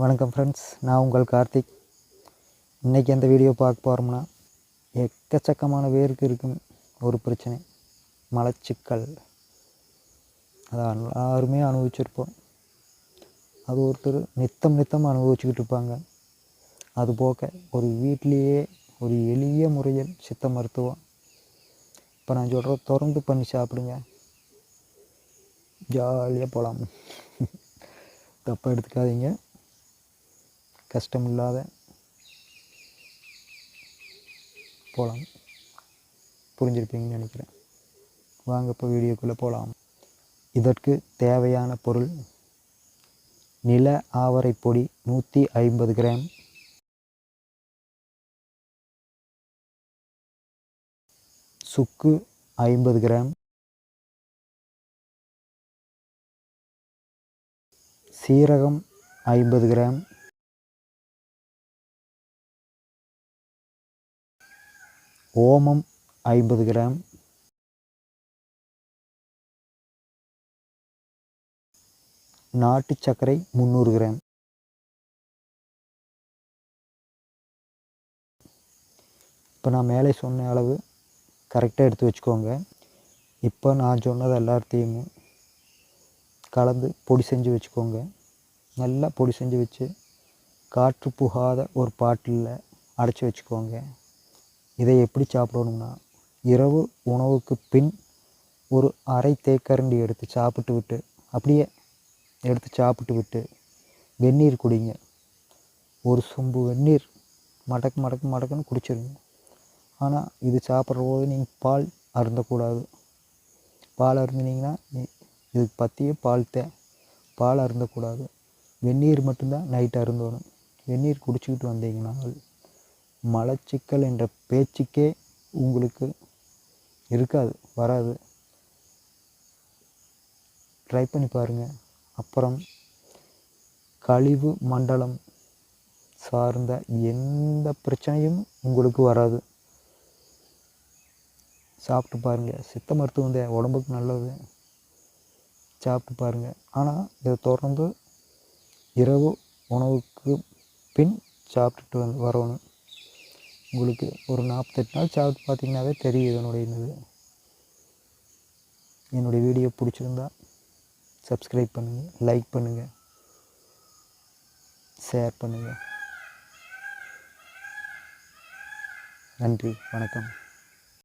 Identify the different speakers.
Speaker 1: வணக்கம் ஃப்ரெண்ட்ஸ் நான் உங்கள் கார்த்திக். இன்றைக்கி எந்த வீடியோ பார்க்க போகிறோம்னா எக்கச்சக்கமான பேருக்கு இருக்கும் ஒரு பிரச்சனை. மலச்சிக்கல். அதை எல்லாருமே அனுபவிச்சிருப்போம். அது ஒருத்தர் நித்தம் நித்தம் அனுபவிச்சுக்கிட்டு இருப்பாங்க. அது போக ஒரு வீட்டிலேயே ஒரு எளிய முறையில் சித்த மருத்துவம். இப்போ நான் சொல்கிறேன் திறந்து பண்ணி சாப்பிடுங்க. ஜாலியாக போகலாம் தப்பாக எடுத்துக்காதீங்க. கஷ்டம் இல்லாத போகலாம் புரிஞ்சிருப்பீங்கன்னு நினைக்கிறேன். வாங்க இப்போ வீடியோக்குள்ளே போகலாம் இதற்கு தேவையான பொருள் நில ஆவரை பொடி நூற்றி ஐம்பது கிராம். சுக்கு ஐம்பது கிராம். சீரகம் ஐம்பது கிராம். ஓமம் ஐம்பது கிராம். நாட்டு சர்க்கரை முந்நூறு கிராம். இப்போ நான் மேலே சொன்ன அளவு கரெக்டாக எடுத்து வச்சுக்கோங்க. இப்போ நான் சொன்னது எல்லாத்தையும் கலந்து பொடி செஞ்சு வச்சுக்கோங்க. நல்லா பொடி செஞ்சு வச்சு காற்று புகாத ஒரு பாட்டிலில் அடைச்சி வச்சுக்கோங்க. இதை எப்படி சாப்பிடணும்னா இரவு உணவுக்கு பின் ஒரு அரை தேக்கரண்டி எடுத்து சாப்பிட்டு விட்டு அப்படியே எடுத்து சாப்பிட்டு விட்டு வெந்நீர் குடிங்க. ஒரு சொம்பு வெந்நீர் மடக்கு மடக்கு மடக்குன்னு குடிச்சிருங்க. ஆனால் இது சாப்பிட்ற போது நீங்கள் பால் அருந்தக்கூடாது. பால் அருந்தினீங்கன்னா இதுக்கு பற்றியே பால் தே. பால் அருந்தக்கூடாது. வெந்நீர் மட்டும்தான் நைட் அருந்தணும். வெந்நீர் குடிச்சிக்கிட்டு வந்தீங்கன்னா மலச்சிக்கல் என்ற பேச்சுக்கே உங்களுக்கு இருக்காது வராது. ட்ரை பண்ணி பாருங்கள் அப்புறம் கழிவு மண்டலம் சார்ந்த எந்த பிரச்சனையும் உங்களுக்கு வராது. சாப்பிட்டு பாருங்கள் சித்த மருத்துவம் தான். உடம்புக்கு நல்லது. சாப்பிட்டு பாருங்கள் ஆனால் இதை தொடர்ந்து இரவு உணவுக்கு பின் சாப்பிட்டுட்டு வந்து வரணும். உங்களுக்கு ஒரு நாற்பத்தெட்டு நாள் சார்ட் பார்த்தீங்கன்னாவே தெரியும் இதனுடைய இது என்னுடைய வீடியோ பிடிச்சிருந்தா சப்ஸ்கிரைப் பண்ணுங்கள் லைக் பண்ணுங்கள் ஷேர் பண்ணுங்கள் நன்றி வணக்கம்.